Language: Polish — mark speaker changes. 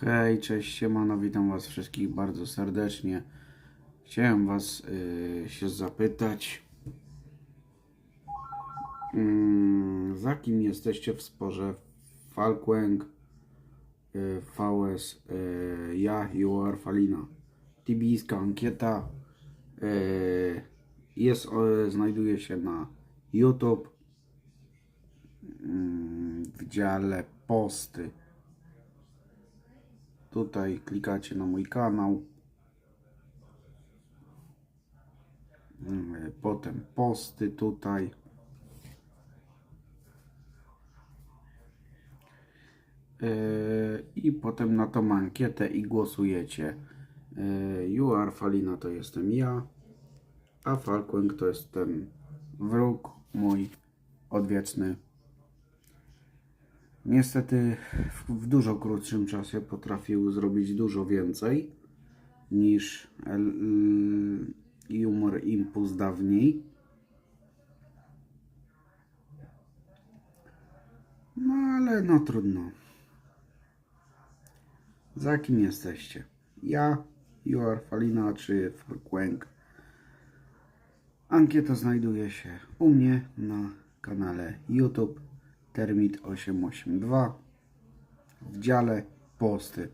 Speaker 1: Hej, cześć, siemano, witam was wszystkich bardzo serdecznie. Chciałem was y, się zapytać, mm, za kim jesteście w sporze Falklang, y, VS, y, ja, UR, Falina. Tibijska ankieta y, jest, znajduje się na YouTube mm, w dziale posty. Tutaj klikacie na mój kanał. Mm, Potem posty tutaj. Yy, I potem na tą ankietę i głosujecie. Yy, You are Falina to jestem ja, a Falklang to jest ten wróg mój odwieczny. Niestety w, dużo krótszym czasie potrafił zrobić dużo więcej niż el- Humor Impuls dawniej. No ale no trudno. Za kim jesteście? Ja, You are Falina czy Falklang? Ankieta znajduje się u mnie na kanale YouTube Termit 882 w dziale posty.